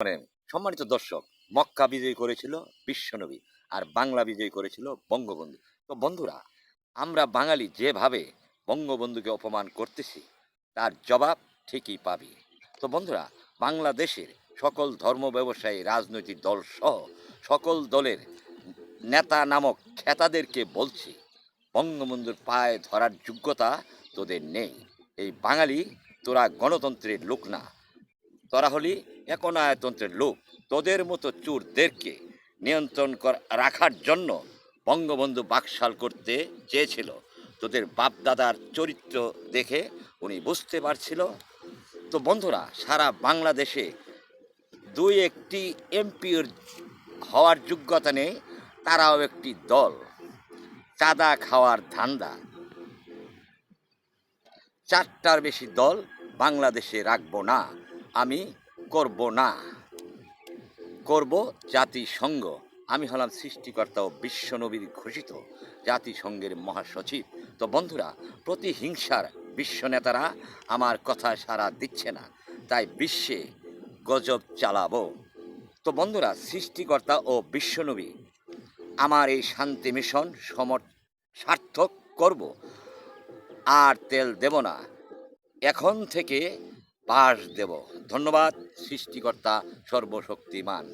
মানে সম্মানিত দর্শক, মক্কা বিজয় করেছিল বিশ্বনবী আর বাংলা বিজয় করেছিল বঙ্গবন্ধু। তো বন্ধুরা, আমরা বাঙালি যেভাবে বঙ্গবন্ধুকে অপমান করতেছি, তার জবাব ঠিকই পাবি। তো বন্ধুরা, বাংলাদেশের সকল ধর্ম ব্যবসায়ী, রাজনৈতিক দল সহ সকল দলের নেতা নামক খেতাদেরকে বলছি, বঙ্গবন্ধুর পায়ে ধরার যোগ্যতা তোদের নেই। এই বাঙালি তোরা গণতন্ত্রের লোক না। তোরা হলি একনায়তন্ত্রের লোক তোদের মতো চোরদেরকে নিয়ন্ত্রণ রাখার জন্য বঙ্গবন্ধু বাকশাল করতে চেয়েছিল। তোদের বাপদাদার চরিত্র দেখে উনি বুঝতে পারছিল। তো বন্ধুরা, সারা বাংলাদেশে দুই একটি এমপির হওয়ার যোগ্যতা নেই, তারাও একটি দল। চাঁদা খাওয়ার ধান্দা। চারটার বেশি দল বাংলাদেশে রাখব না। আমি করব না। করব জাতিসংঘ। আমি হলাম সৃষ্টিকর্তা ও বিশ্বনবীর ঘোষিত জাতিসংঘের মহাসচিব। তো বন্ধুরা প্রতিহিংসার বিশ্ব নেতারা আমার কথা সারা দিচ্ছে না, তাই বিশ্বে গজব চালাবো। তো বন্ধুরা, সৃষ্টিকর্তা ও বিশ্বনবী আমার এই শান্তি মিশন সমর, সার্থক করব। আর তেল দেব না। এখন থেকে পাশ দেব। ধন্যবাদ সৃষ্টিকর্তা সর্বশক্তিমান।